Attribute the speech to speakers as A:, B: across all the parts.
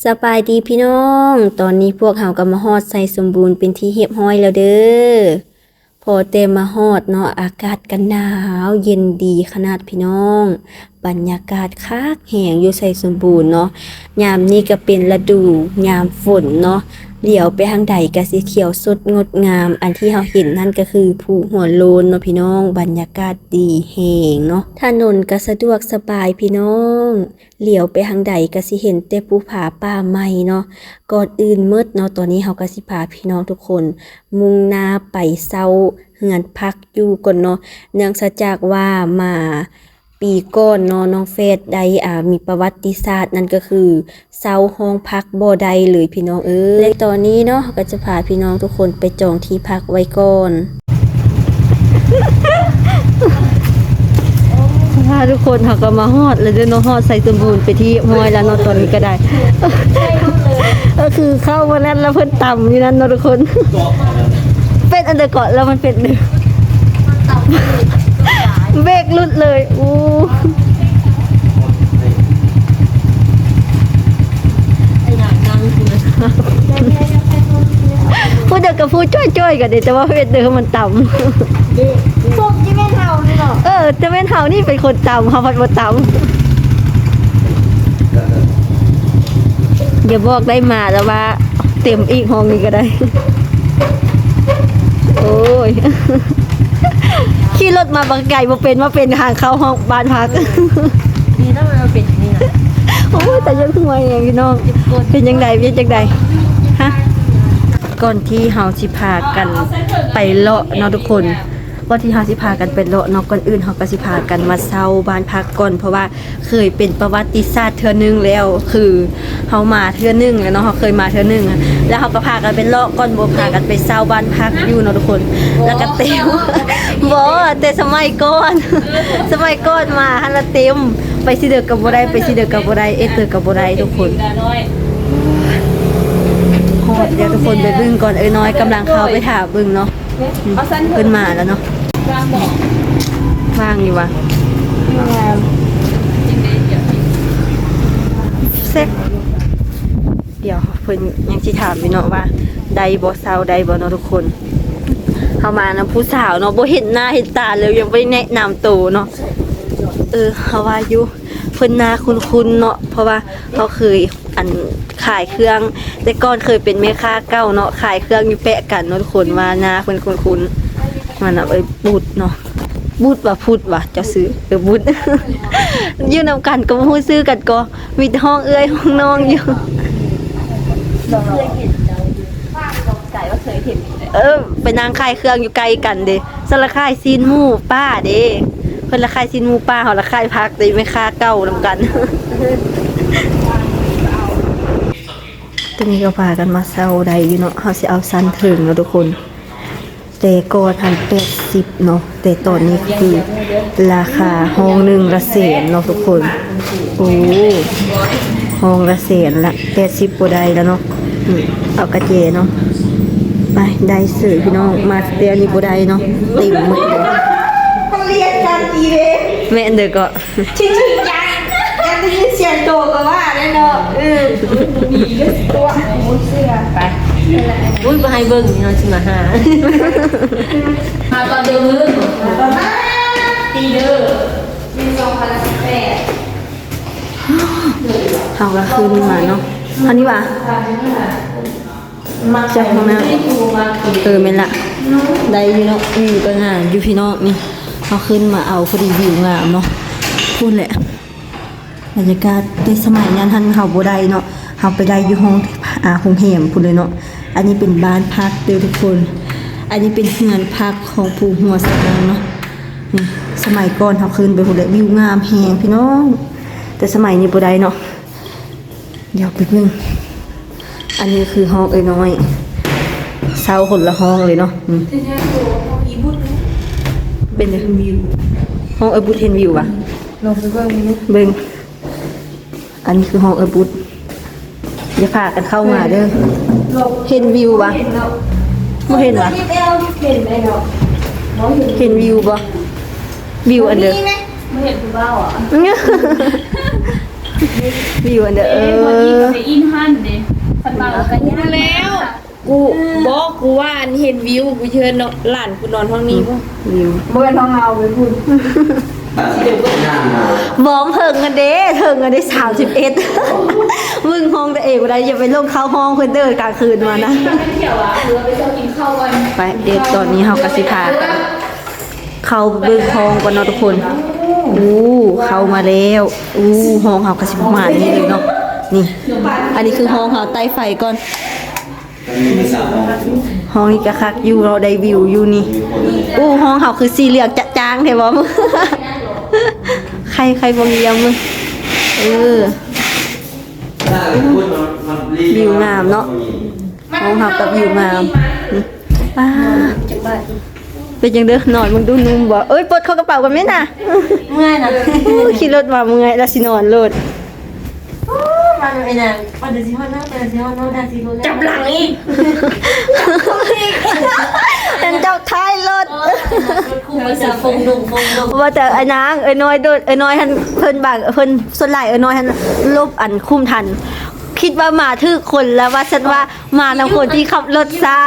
A: สบายดีพี่น้อง ตอนนี้พวกเฮากำมาฮอดใส่สมบูรณ์เป็นที่เรียบร้อยแล้วเด้อ พอเต็มมาฮอดเนาะอากาศกันหนาวเย็นดีขนาดพี่น้อง บรรยากาศคักแหงอยู่ใส่สมบูรณ์เนาะ ยามนี้ก็เป็นฤดูยามฝนเนาะ เหลียวไปทางใดก็สีเขียวสดงดงาม อันที่เราเห็นนั่นก็คือภูหัวโลนเนาะพี่น้อง บรรยากาศดีแหงเนาะถนนก็สะดวกสบายพี่น้อง เหลียวไปทางใดก็สิเห็นแต่ภูผาป่าไม้เนาะก่อนอื่นมืดเนาะตอนนี้เฮาก็สิพาพี่น้องทุกคน มุ่งหน้าไปเซาเฮือนพักอยู่ก่อนเนาะเนื่องจากว่ามา ปีก่อนเนาะน้องเฟสได้อ่ามีประวัติศาสตร์นั่นก็คือเซาห้องพักบ่ได้เลยพี่น้องเอ้ยและตอนนี้เนาะก็จะพาพี่น้องทุกคนไปจองที่พักไว้ก่อนพาทุกคนเขาก็มาฮอดแล้วเดี๋ยวเนาะฮอดใส่สมบูรณ์ไปที่ห้อยแล้วเนาะตอนนี้ก็ได้ ก็คือเข้ามานั้นแล้วเพิ่นต่ำอยู่นั้นเนาะทุกคน เป็นอันเดอร์เกาะแล้วมันเป็นเดือ เบรกหลุดเลยอู้พูดเด็กกับพูดจ้อยๆกันเดี๋ยวแต่ว่าเป็นเดือมันต่ำ
B: พวกที่ไม่เท่านี่หรอก
A: เออจะเป็นเฮานี่เป็นคนตำเขาพัดบ่ตำอย่าบอกได้มาแล้วว่า เต็มอีกห้องนี้ก็ได้ โอ้ย ขี่รถมาบางไก่มาเป็นมาเป็นทางเข้าห้องบ้านพัก
B: นี่ถ้ามันเป็นอย่างนี้นะ
A: โอ้ยแต่ยังทำไมอย่างพี่น้องเป็นยังไงเป็นยังไงฮะก่อนที่เฮาสิพากันไปเลาะเนาะทุกคน ก่อนที่เฮาสิพากันไปเลาะเนาะก่อนอื่นเฮาก็สิพากันมาเซาบ้านพักก่อนเพราะว่าเคยเป็นประวัติศาสตร์เทื่อนึงแล้ว คือเฮามาเทื่อนึงแล้วเนาะเฮาเคยมาเทื่อนึงอะแล้วเฮาก็พากันไปเลาะก่อนบ่พากันไปเซาบ้านพักอยู่เนาะทุกคน แล้วก็เต็มบ่แต่สมัยก่อน สมัยก่อนมาหันละเต็มไปสิเดือกับบ่ได้ไปสิเดือกับบ่ได้เอเตอร์กับบ่ได้ทุกคน โหดเดี๋ยวทุกคนไปบึ้งก่อนเอ้ยน้อยกำลังเข้าไปถามบึ้งเนาะอืมเพิ่นมาแล้วเนาะ ว่างอยู่วะเซ็กเดี๋ยวเพิ่นยังสิถามอยู่เนาะว่าใดบ่เศร้าใดบ่เนาะทุกคนเข้ามานะผู้สาวเนาะบ่เห็นหน้าเห็นตาเลยยังไม่แนะนำตัวเนาะเออเขาว่าอยู่เพิ่นนาคุ้นๆเนาะเพราะว่าเขาเคยอันขายเครื่อง แต่ก่อนเคยเป็นแม่ค้าเก่าเนาะขายเครื่องอยู่แปะกันเนาะทุกคนว่านาเพิ่นคุ้นๆ มันน่ะเอ้ยบูดเนาะบูดว่าพูดว่าเจะซื้อเออบูดอยู่นำกันก็บ่ฮู้ซื้อกันก็มีแต่ห้องเอ้ยห้องน้องอยู่เออไปนางขายเครื่องอยู่ไกลกันเด้สละขายซีนหมูป้าเด้เพิ่นละขายซีนหมูป้าเฮาละขายพักเด้ไม่ค่าเก่านำกันตอนนี้ก็พากันมาเซาใดอยู่เนาะเฮาสิเอาสั้นถึงเนาะทุกคน แต่ก่อนทัน80เนาะแต่ตอนนี้คือราคาห้องหนึงละแสนเนาะทุกคนโอ้ห้องละแสนละ80บ่ได้แล้วเนาะอืมเอากระเจเนาะไปได้สื่อพี่น้องมาเตียนี่บ่ได้เนาะติ่มหมดเลย
B: เรียนกันอีเด้
A: แม่นเด้อก็
B: ที่จริงยังยังได้ยินเสียงโตก็ว่าได้เนาะเออมีก็ตัวมุดเสื้อไป
C: อุ้ยมาให้เบิ่งนี่เนาะสิมาหามาตอนเดิมเลย
B: ตอนนั้น
C: ปีเด้อ
B: ปีสองพันสิบแปด
A: เฮาก็คืนมาเนาะอันนี้ว่าจากห้องน้ำเออแม่นละได้อยู่เนาะวิวก็งามอยู่พี่น้องนี่เฮาขึ้นมาเอาพอดีวิวงามเนาะพูดแหละ บรรยากาศในสมัยนั้นท่านเฮาบ่ได้เนาะเฮาไปได้อยู่ห้องอ่าโรงแรมพุ่นเลยเนาะอันนี้เป็นบ้านพักเด้อทุกคน อันนี้เป็นเฮือนพักของผู้หัวสะดังเนาะนี่สมัยก่อนเขาขึ้นไปหุ่นเลยวิวงามแหงพี่น้องแต่สมัยนี้บ่ได้เนาะเดี๋ยวไปเบิ่งอันนี้คือห้องเอ้ยน้อยเศร้าคนละห้องเลยเนาะอืมเป็นเลยวิวห้องเอ้ยบุตเห็นวิวปะ
B: ลงไปเบิ่งนี่
A: เบิ่งอั นนี้คือห้องเอ้ยบุตอย่าพากันเข้ามาเด้อเห็นวิวปะไม่เห็นวะ
B: ที่เอวเห็นไหมเนาะ
A: เห็นวิวปะวิวอันเด้อ
B: นี่ไหม
C: ไม่เห็นคุณเบ้าอะ
A: วิวอันเด้อเอ
C: เอ้ยวันนี้
A: อ
C: ก็ไปอินฮัน
A: กูบอกกูว่าอันเห็นวิวกูเชิญเนาะหลานกูนอนห้องนี้บ่
B: วิวเมื่อน้องเอาไปพูด
A: บอมเถิงกันเด้เถิงกันได้สามสิบเอ็ดมึงห้องตัวเองกูได้อย่าไปลงเข้าห้องเพื่อนเดินกลางคืนมานะ
C: เที่ยวอะหรือว่าไปเที่ยวกินข้าวกัน
A: ไปเดี๋ยวตอนนี้เฮากะสิพากันเข้าเบิ่งห้องกันเนาะทุกคนอู้เข้ามาแล้วอู้ห้องเฮากะสิประมาณนี้เลยเนาะนี่ อันนี้คือห้องเฮาใต้ไฟก่อนห้องนี้ก็คักอยู่เราได้วิวอยู่นี่อู้ห้องเฮาคือสีเหลืองจะจางแท้บ่มึง ใครใครบ่เยี่ยมมึงเออ วิวงามเนาะห้องเฮากับวิวงามนี่ป้าเป็นจังเด้อนอนมึงดูนุ่มบ่เอ้ยปลดเข้ากระเป๋ากันไหมน่ะ
C: เมื่อยนะ
A: อู้ขี่รถมาเมื่อยแล้วสินอนโลด
C: มันไอ้น่ะมันเดซิฮอดหน้าเดซิฮอดหน้าเดี๋ยวสิฮอดหน้าจับหลังอีก
A: เป็นเจ้าท้ายรถ
C: คู่มันจะฟงดุงฟงดุง
A: ว่าแต่ไอ้นางไอ้น้อยโดดไอ้น้อยท่านเพิ่นบางเพิ่นส่วนหลายไอ้น้อยท่านลบอันคุ้มทัน คิดว่ามาถือคนแล้วว่าฉันว่ามานํคนที่ขับรถช้า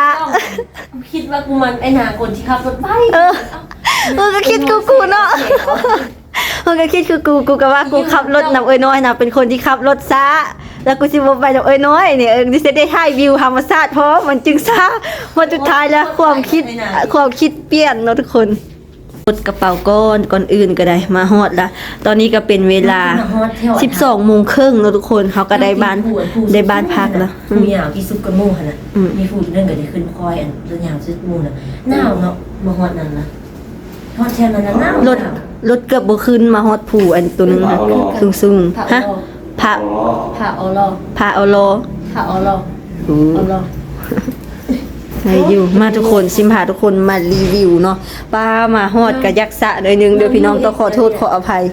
C: คิดว่ากูมันไอ้หนางคนที่ขับรถไป
A: เออก็คิดกูกูเนาะ เออก็คิดคือกูกูก็ว่ากูขับรถนำเอ้ยน้อยนะเป็นคนที่ขับรถช้าแล้วกูสิบ่ไปนำเอ้ยน้อยเนี่ยเออดิสิได้ถ่ายวิวธรรมชาติเพราะมันจึงช้าวันสุดท้ายแล้วความคิดความคิดเปลี่ยนเนาะทุกคนกดกระเป๋าก้อนก่อนอื่นก็ได้มาฮอดละตอนนี้ก็เป็นเวลา 12โมงครึ่งแล้วทุกคนเขาก็ได้บ้านได้บ้านพักแล้วอืม
C: มีหนาวที่ซุปกระโม่ขนาด
A: อืม
C: มีฟูดเรื่องกันได้ขึ้นคอยอันเรื่องยาวซุปมูน่ะหนาวเนาะมาฮอดนั่นนะ ฮอดแช่นั้นนะหนาว
A: รถรถเกือบบ่ขึ้นมาฮอดผูอันตัวหนึงค่ะสูงสูงๆฮะพระ
C: ผ่าออลอ
A: พระเอาโล
C: ผ่าออลอ
A: โอ้
C: ออลอ
A: ใช่อยู่มาทุกคนซิมพาทุกคนมารีวิวเนาะป้ามาฮอดกะยักษะหน่อยหนึงเดี๋ยวพี่น้องต้องขอโทษขออภัย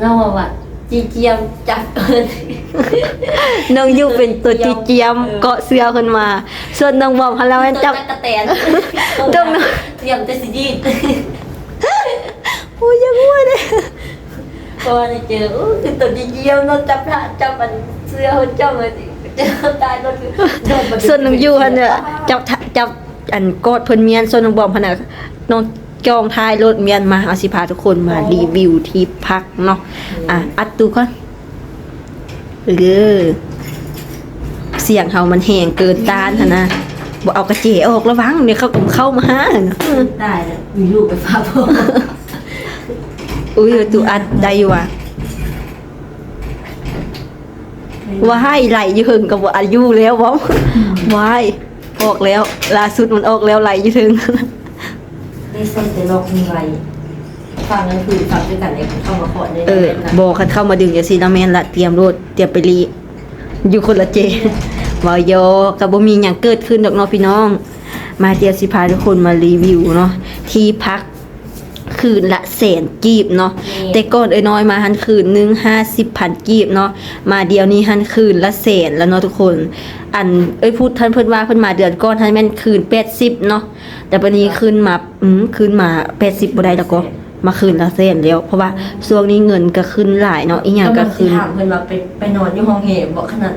C: เราว่าว่า จีเจียมจับเอิ้น
A: น้องยูเป็นตัวจีเจียมเกาะเสื้อขึ้นมา ส่วนน้องบอมเขาแล้วจับ
C: ตะแตน
A: จ้องนะ
C: เตรียมจะสิดีด
A: โอ้ยยังว่าเลย
C: พอได้เจออู้คือตัวจีเจียมเนาะจับผ้าจับมันเสื้อเขาจ้องเลยเจอตายรถคือโดนมาดึ
A: ส่วนน้องยูหันเนี่ยจับทะจับอันกอดเพิ่นเมียนส่วนน้องบอมพนน่ะน้อง จองท้ายรถเมียนมาเอาสิพาทุกคนมารีวิวที่พักเนาะอะอัดตูก่อนเออเสียงเฮามันแหงเกินต้านหั่นนะบ่เอากระเจออกระวังเดี๋ยวเขาก็เข้ามาหาน่ะ
C: ได้แล้วมีลูกไปฟ้าพ่อ
A: อุ้ยตูอัดได้อยู่ว่ะว่าให้ไหลอยู่หึงกับว่าอายุแล้วบ่วายออกแล้วล่าสุดมันออกแล้วไหลอยู่ถึง
C: ได้เส้นแต่โลกมีไรฟังนั้นคือฟังด้วยกันเนี่ยเข้ามาขอได้
A: เออบอกคันเข้ามาดึงอย่าซีนาแมนละเตรียมรถเตรียมไปรีอยู่คนละเจวายอกับบ่มีหยังเกิดขึ้นดอกเนาะพี่น้อง มาเดียวสิพาทุกคนมารีวิวเนาะที่พัก คืนละแสนกีบเนาะแต่ก่อนเอ้ยน้อยมาหันคืนหนึงห้าสิบพันกีบเนาะมาเดียวนี้หันคืนละแสนแล้วเนาะทุกคน อันเอ้ยพูดท่านเพิ่นว่าเพิ่นมาเดือนก่อนท่านแม่นคืนแปดสิบเนาะแต่ปันนี้คืนมาอืมคืนมาแปดสิบบ่ได้แล้วก็มาคืนละแสนแล้วเพราะว่าช่วงนี้เงินก็ขึ้นหลายเนาะอีหยังก็ขึ้น
C: ถามเพื่อนว่าไปไปนอนอยู่ห้องเหมบอกขนาด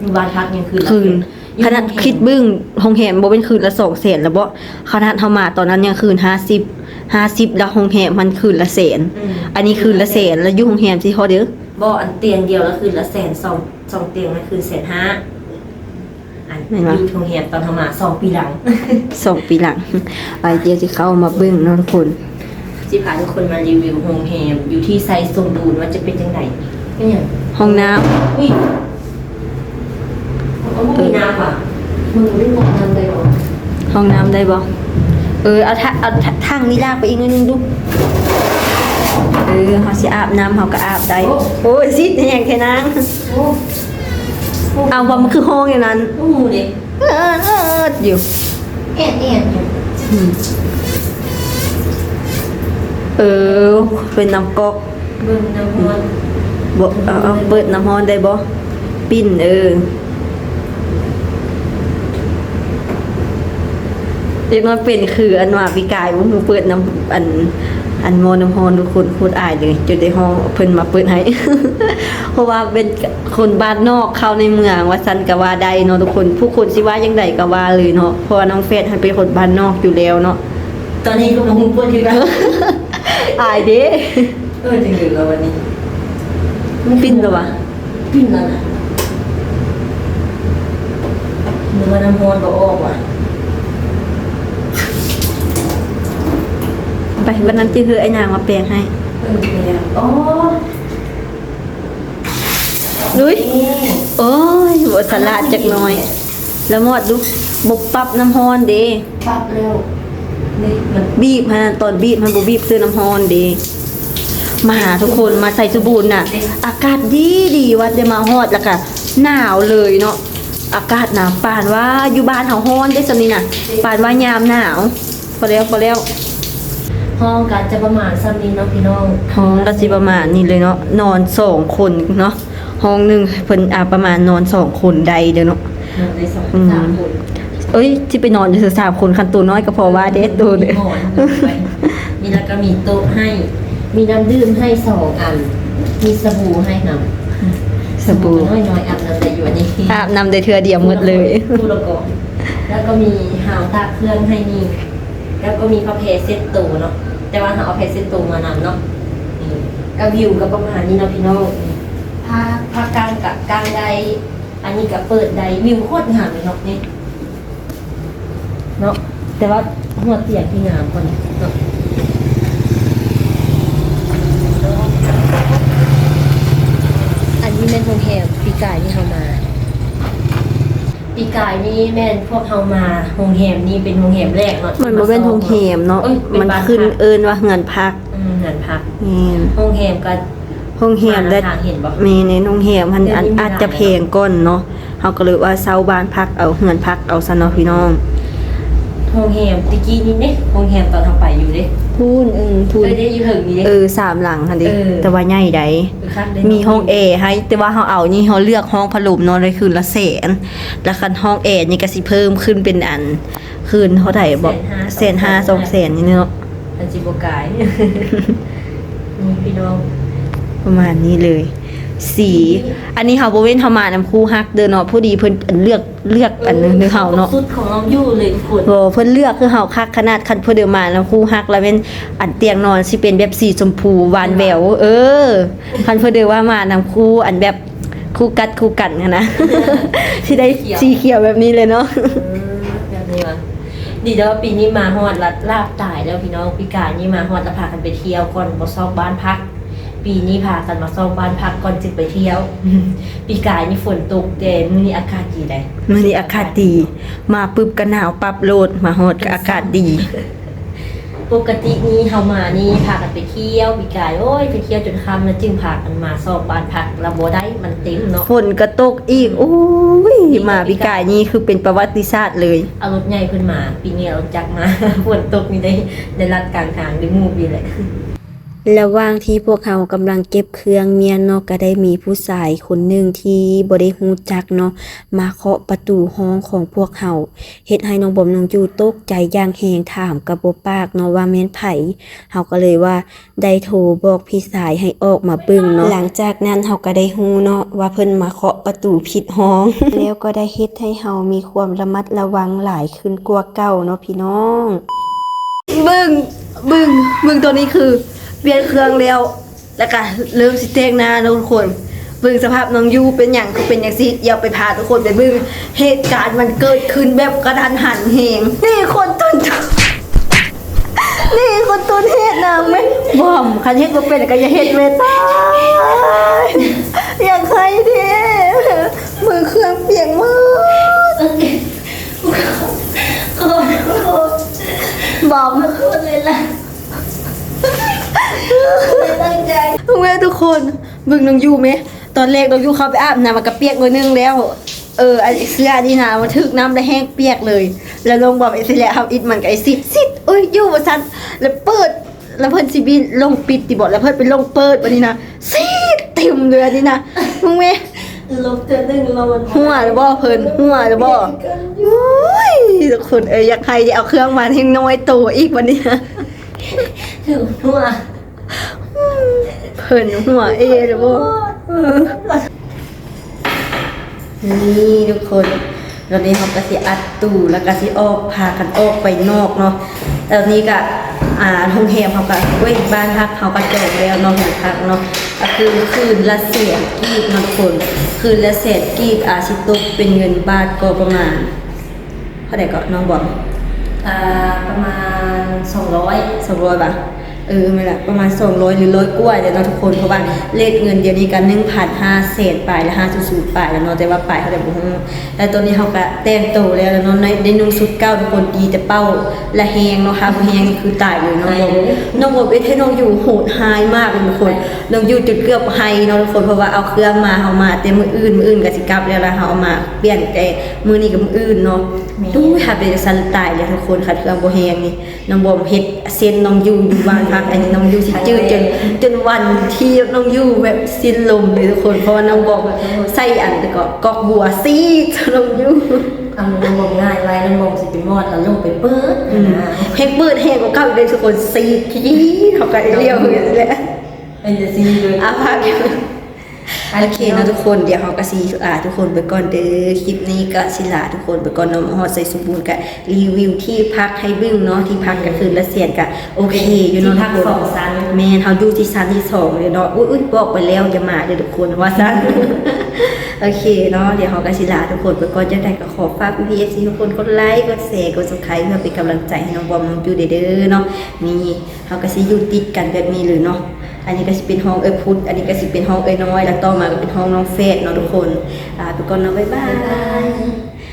C: อยู่บ้านพักยังคืนละ
A: คืน
C: อยู่
A: ขนาด
C: ห้องเหม
A: คิดบึ้งโรงแรมบ่เป็นคืนละสองแสนแล้วบ่ขนาดเฮามาตอนนั้นยังคืนห้าสิบ ห้าสิบแล้วโรงแรมมันคืนละแสน
C: อืม
A: อันนี้คืนละแสนแล้วอยู่โรงแรมสิเฮาเด้อ
C: บ่อันเตียงเดียวแล้วคืนละแสนสองสองเตียงนั่นคือแสนห้าอันอยู่โรงแรมตอนทำมาสองปีหลัง
A: สองปีหลังไปเดี๋ยวสิเข้ามาเบิ่งเนาะทุกคน
C: จิพาทุกคนมารีวิวโฮมแฮมอยู่ที่ไซส์สมบูรณ์ว่าจะเป็นยังไงเป็นอย่าง
A: ห้องน้ำ
C: อุ้ยเอาไม่มีน้ำว่ะมึงไม่มองน้ำเลยเหรอ
A: ห้องน้ำได้บ่ เออเอาทะเอาทะทางนี้ลากไปอีกนิดนึงดูเออเฮาสิอาบน้ำเฮาก็อาบได้โอ้ยสิแหงแค่นาง
C: โอ้
A: เอาว่ามันคือห้องอย่างนั้น
C: โอ้โหเด็ก
A: เออเอออยู่
C: แอนแอนอยู่
A: อืมเออเป็นน้ำก๊อก
C: เบิ่งน้ำมัน
A: บ่เอาเอาเปิดน้ำร้อนได้บ่ปิ้นเออ เด็กน้อยเป็นคืออันว่าปีกายบ่ฮู้เปิดน้ำอันอันโมน้ำฮอนทุกคนโคตรอายเลยจนได้ห้องเพิ่นมาเปิดให้ เพราะว่าเป็นคนบ้านนอกเข้าในเมืองว่าซันก็ว่าได้เนาะทุกคน ผู้คนสิว่ายังไดก็ว่าเลยเนาะเพราะว่าน้องเฟสหันเป็นคนบ้านนอกอยู่แล้วเนาะ
C: ตอนนี้ก็มาหุ้มปวดอยู่แล้ว
A: อายเด้
C: เออจริงๆแล้ววันนี้
A: ปิ้นเหรอวะ
C: ปิ้นแล้วนะหรือว่าน้ำมันก็ออกว่ะ
A: ไปวันนั้นที่คือไอ้นางมาแปลงให้
C: เออไปแล้วอ๋อ
A: ดุย
C: นี่
A: โอ้ยบทสลาดจักหน่อย แล้วหมดดูบุบปรับน้ำฮอนเด้
C: ปั๊บแล้วนี่มัน
A: บีบฮะตอนบีบมันบ่บีบซื้อน้ำฮอนเด้มาหาทุกคนมาใส่สบูนน่ะ อากาศดีดีวัดได้มาฮอดแล้วก็หนาวเลยเนาะอากาศหนาวปานว่าอยู่บ้านเฮาฮ้อนได้สำนี้น่ะปานว่ายามหนาวพอแล้วพอแล้ว
C: ห้องการจะประมาณซ้ำนี้เนาะพี่น้อง
A: ห้องก็สิประมาณนี้เลยเนาะนอนสองคนเนาะห้องหนึงเพิ่นอาประมาณนอนสองคนใดเด้อเนาะ
C: หนึ่งในสอง
A: อืม
C: สามคน
A: เอ้ย ที่ไปนอนอยู่สามคนคันตัวน้อยก็พอว่าเด็ดตัว
C: มี
A: เด้
C: หมอนไปมีแล้วก็มีโต๊ะให้ มีน้ำดื่มให้สองอัน มีสบู่ให้นำ
A: สบู่
C: น้อยน้อยๆอาบน้ำแต่อยู่อันนี้
A: อาบน้ำได้เทือเดียวหมดเลย
C: ผู้ละกอนแล้วก็มีหาวตากเครื่องให้นี่ แล้วก็มีพระเพเซตตูเนาะ แต่ว่าหาเอาเพเซตตูมานำเนาะนี่ก็วิวก็ประมาณนี้เนาะพี่น้องผ้าผ้ากลางกับกลางใด อันนี้ก็เปิดใดวิวโคตรงามเลยเนาะนี่เนาะแต่ว่าหัวเตียงที่งามกว่านี้เนาะอันนี้แม่นโรงแรมปีกายนี่เขามา ปีกายนี่แม่นพวกเขามาโรงแรมนี่เป็นโรงแรมแรกเนาะ
A: มันบ่เป็นทงเฮมเนาะ
C: อ้ยเป็
A: มัน
C: บ้า
A: ขึ้น
C: พัก
A: เอินว่าเงินพัก
C: อืมเงินพัก
A: นี่
C: โรงแรมก็
A: ห้องเฮมได้
C: ทางเห็นบ่
A: มีในโรงเฮมมัน
C: เดี๋ยวนี้
A: อัน
C: มี
A: อาจจะแพงก้นเนาะเฮาก็เลยว่าเซาบ้านพักเอาเงินพักเอาซะเนาะพี่น้อง
C: โรงแรมตะกี้นี่เด้โรงแรมตอนทาไปอยู่เด้
A: พูนเออพูน
C: เอ้ยได้อยู่ถึงนี่เด้
A: เออสามหลังหั่นดิ
C: เออ
A: แต่ว่าใหญ่ใด
C: คือคักเด้
A: มีห้องแอร์ให้แต่ว่าเขาเอานี่เขาเลือกห้องพัดลมนอนเลยคืนละแสนแล้วคันห้องแอร์นี่ก็สิเพิ่มขึ้นเป็นอัน คืนเท่าไหร่บอกแสนห้าสองแสนนี่เนาะ
C: อันจิโบกายนี่พี่น้อง
A: ประมาณนี้เลย สี อันนี้เขาบเว้นเขามาน้ำคู่ฮักเดินเนาะผู้ดีเพิ่นเลือกเลือกอันนึงคือเขาเนาะ
C: สุดของน้องยู่เลยทุกคน
A: โอ้เพิ่นเลือกคือเฮาคักขนาดคันเพิ่นเดินมาน้ำคู่ฮักแล้วเป็นอันเตียงนอนสิเป็นแบบสีชมพูหวานแหววเออคันเพิ่นเดินว่ามาน้ำคู่อันแบบคู่กัดคู่กันหั้นนะที่ได้สีเขียวแบบนี้เลยเนาะ
C: อืมแบบนี้วะดีแล้วาปีนี้มาฮอดลัดลาบตายแล้วพี่น้องปีกายนี่มาฮอดแล้วพากันไปเที่ยวก่อนมาซ่อมบ้านพัก ปีนี้พากันมาซ่อมบ้านพักก่อนจึงไปเที่ยว ปีกายนี่ฝนตกแต่มื้อนี้อากาศดีเลย
A: มื้อนี้อากาศดี มาปุ๊บก็หนาวปั๊บโลดมาฮอดก็อากาศดี
C: ปกตินี่เฮามานี่พากันไปเที่ยวปีกายโอ้ยไปเที่ยวจนค่ำแล้วจึงพากันมาซ่อมบ้านพักแล้วบ่ได้มันเต็มเนาะ
A: ฝนก็ตกอีกโอ้ยมาพิกายนี่คือเป็นประวัติศาสตร์เลย
C: เอารถใหญ่ขึ้นมา ปีนี้เอารถจักรมาฝนตกนี่ได้ได้รัดกลางทางได้งูบีเลย
A: ระหว่างที่พวกเขากำลังเก็บเครื่องเมียนเนาะก็ได้มีผู้ชายคนหนึ่งที่บ่ได้ฮู้จักเนาะมาเคาะประตูห้องของพวกเขาเฮ็ดให้น้องบอมน้องจูตกใจอย่างแฮงถามกับบ่ปากเนาะว่าแม่นไผเฮาก็เลยว่าได้โทรบอกพี่สายให้ออกมาเบิ่งเนาะหลังจากนั้นเฮาก็ได้ฮู้เนาะว่าเพิ่นมาเคาะประตูผิดห้อง แล้วก็ได้เฮ็ดให้เฮามีความระมัดระวังหลายขึ้นกว่าเก่าเนาะพี่น้องบึ้งบึ้งบึ้งตัวนี้คือ เปลี่ยนเครื่องแล้วแล้วก็เริ่มสิเตกหน้านะทุกคนบึ้งสภาพน้องยูเป็นอย่างคือเป็นอย่างสิอย่าไปพาทุกคนไปบึ้งเหตุการณ์มันเกิดขึ้นแบบกระทันหันเหงนี่คนต้นนี่คนต้นเหตุนะไหมบอมคันเฮ็ดบ่เป็นก็อย่าเฮ็ดเวตายอยากใครเด้มือเครื่องเปียกมือบอม
C: พูดเลยล่ะไม่ตั้งใจ
A: เว้ยทุ กคนเบึงน้องยูไหมตอนแรกน้องยูเข้าไปอาบน้ำมันก็เปียกเลยนึงแล้ว เออไอเสื้อนี่นะมันถึกน้ำแล้วแห้งเปียกเลย แล้วลงบอกไอ้สิแล้วครับอิดมันก็ไอ้สิสิเอ้ยยูว่าซันแล้วเปิดแล้วเพิ่นสิบินลงปิดติบอกแล้วเพิ่นไปลงเปิดวันนี้นะซีดเต็มเลยอันนี้นะมึงเว้ย
C: ลบเจอหนึ่งเรามัน
A: หัวหรือบ่เพิ่นหัวหรือบ่โอ้ยทุกคนเอ้ยอยากใครจะเอาเครื่องมาให้น้อยโตอีกวันนี้นะ
C: ถึงหัว
A: เพิ่นหัวเอหรือบ่นี่ทุกคนตอนนี้เขาก็สิอัดตู้แล้วก็สิออกพากันออกไปนอกเนาะตอนนี้ก็อ่าโรงแรมเขาก็เว้ยบ้านพักเขาก็จองแล้วเนาะหอพักเนาะก็คือคืนละแสนกีบเนาะทุกคนคืนละแสนกีบอาสิตกเป็นเงินบาทก็ประมาณเท่าไหร่ก็น้องบอก
C: อ่าประมาณสองร้อย
A: สองร้อยบาท เออไม่ละประมาณสองร้อยหรือร้อยกว่าเดี๋ยวเนาะทุกคนเพราะว่าเลขเงินเดี๋ยวนี้กันหนึ่งพันห้าเศษปลายละห้าจุดศูนย์ปลายแล้วเนาะแต่ว่าปลายเขาได้บุ้งแล้วตัวนี้เขาก็แต่งโตวแล้วแล้วเนาะในในนุ่งชุดเก้าทุกคนดีแต่เป้าและแหงเนาะค่ะบ่แหงนี่คือตายเลยเนาะน้องบอกน้องบอกเอ้ยให้น้องอยู่โหดหายมากเลยทุกคนน้องอยู่จุดเกือบไฮเนาะทุกคนเพราะว่าเอาเครื่องมาเอามาแต่มืออื่นมืออื่นก็สิกลับแล้วแล้วเขาเอามาเปลี่ยนแต่มือนี้กับมืออื่นเนาะดูค่ะเป็นสันตายเลยทุกคนค่ะเครื่องบ่แหงนี่น้องบอมเฮ็ดเส้นน้องอยู่อยู่บ้านพักอันนี้น้องอยู่สิจืดจนจนวันที่น้องอยู่แบบสิ้นลมเลยทุกคนเพราะว่าน้องบอกใส่อันแต่ก็กอกบัวซีดน้องอยู่
C: เอาน้ำมงง่ายไว้น้ำมงสิเป็นมอดแล้วลงไปเปิด
A: อืม
C: นะ
A: ให้เปิดแห้งกว่าเก่าอีกเลยทุกคนซีดกี้เขาก็เรียวอย่างนี้แหละ
C: เป็นจะซีเลย
A: อาภาพ โอเคนะทุกคนเดี๋ยวเราก็สีลาทุกคนไปก่อนเด้อคลิปนี้ก็สิลาทุกคนไปก่อนเนาะฮอดใส่สมบูรณ์กับรีวิวที่พักให้บึ้งเนาะที่พักก็คือละเสียนกับโอเคอยู่เนาะ
C: ที่พัก
A: ทุกคน
C: สองชั้น
A: แม่นเฮาอยู่ที่ชั้นที่สองเลยเนาะอุ้ยอุ้ยบอกไปแล้วอย่ามาเด้อทุกคนว่าซั่นโอเคเนาะเดี๋ยวเราก็สิลาทุกคนไปก่อนจะได้ก็ขอฝากพี่ๆ FC ทุกคนกดไลค์กดแชร์กด Subscribe เพื่อเป็นกำลังใจให้น้องบอมน้องจูเด้อเนาะนี่เฮาก็สิอยู่ติดกันแบบนี้เลยเนาะ อันนี้ก็สิเป็นห้องเอ้ยพุทธอันนี้ก็สิเป็นห้องเอ้ยน้อย แล้วต่อมาก็เป็นห้องน้องเฟสเนาะทุกคนลาไปก่อนเนาะบ๊ายบาย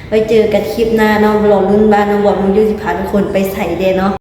A: ไว้เจอกันคลิปหน้าเนาะรอรุ่นบ้านน้องบอมน้องยูสิพาทุกคนไปใส่เดเนาะ